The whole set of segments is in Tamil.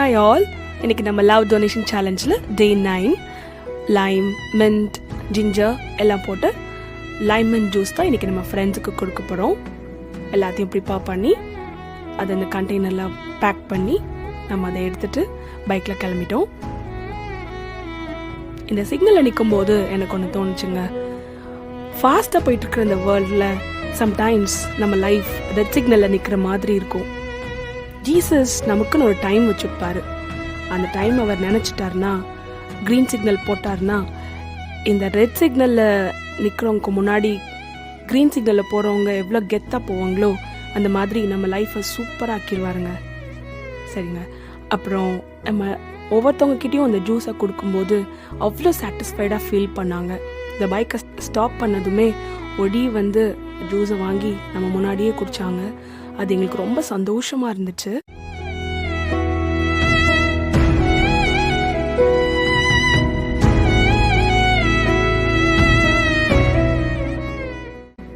ஹாய் ஆல் இன்னைக்கு நம்ம love donation சேலஞ்சில் day nine lime mint ginger எல்லாம் போட்டு லைம் மின்ட் ஜூஸ் தான் இன்னைக்கு நம்ம ஃப்ரெண்ட்ஸுக்கு கொடுக்க போகிறோம் எல்லாத்தையும் ப்ரிப்பேர் பண்ணி அதை அந்த கண்டெய்னரில் பேக் பண்ணி நம்ம அதை எடுத்துட்டு பைக்கில் கிளம்பிட்டோம். இந்த சிக்னலில் நிற்கும்போது எனக்கு ஒன்று தோணுச்சுங்க. ஃபாஸ்ட்டாக போயிட்டு இருக்கிற இந்த வேர்ல்டில் சம்டைம்ஸ் நம்ம லைஃப் ரெட் சிக்னலில் நிற்கிற மாதிரி இருக்கும். ஜீசஸ் நமக்குன்னு ஒரு டைம் வச்சுருப்பாரு. அந்த டைம் அவர் நினச்சிட்டார்னா க்ரீன் சிக்னல் போட்டார்னா இந்த ரெட் சிக்னலில் நிற்கிறவங்க முன்னாடி க்ரீன் சிக்னலில் போகிறவங்க எவ்வளோ கெத்தாக போவாங்களோ அந்த மாதிரி நம்ம லைஃப்பை சூப்பராக ஆக்கிடுவாருங்க சரிங்க. அப்புறம் நம்ம ஒவ்வொருத்தவங்கக்கிட்டேயும் அந்த ஜூஸை கொடுக்கும்போது அவ்வளோ சாட்டிஸ்ஃபைடாக ஃபீல் பண்ணாங்க. இந்த பைக்கை ஸ்டாப் பண்ணதுமே ஒடி வந்து ஜூஸை வாங்கி நம்ம முன்னாடியே குடிச்சாங்க. அது எங்களுக்கு ரொம்ப சந்தோஷமா இருந்துச்சு.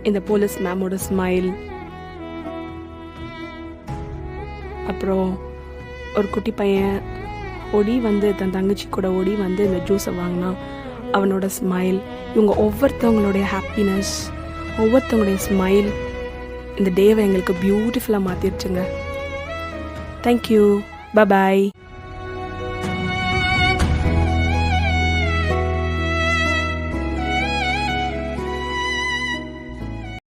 இந்த போலீஸ் மேமோட ஸ்மைல் அப்புறம் ஒரு குட்டி பையன் ஒடி வந்து தன் தங்கச்சி கூட ஓடி வந்து இந்த ஜூஸை வாங்கினான். அவனோட ஸ்மைல் இவங்க ஒவ்வொருத்தவங்களுடைய ஹாப்பினஸ் ஒவ்வொருத்தவங்களுடைய ஸ்மைல் இந்த டேவை எங்களுக்கு பியூட்டிஃபுல்லாக மாற்றிடுச்சுங்க தேங்க்யூ பாய்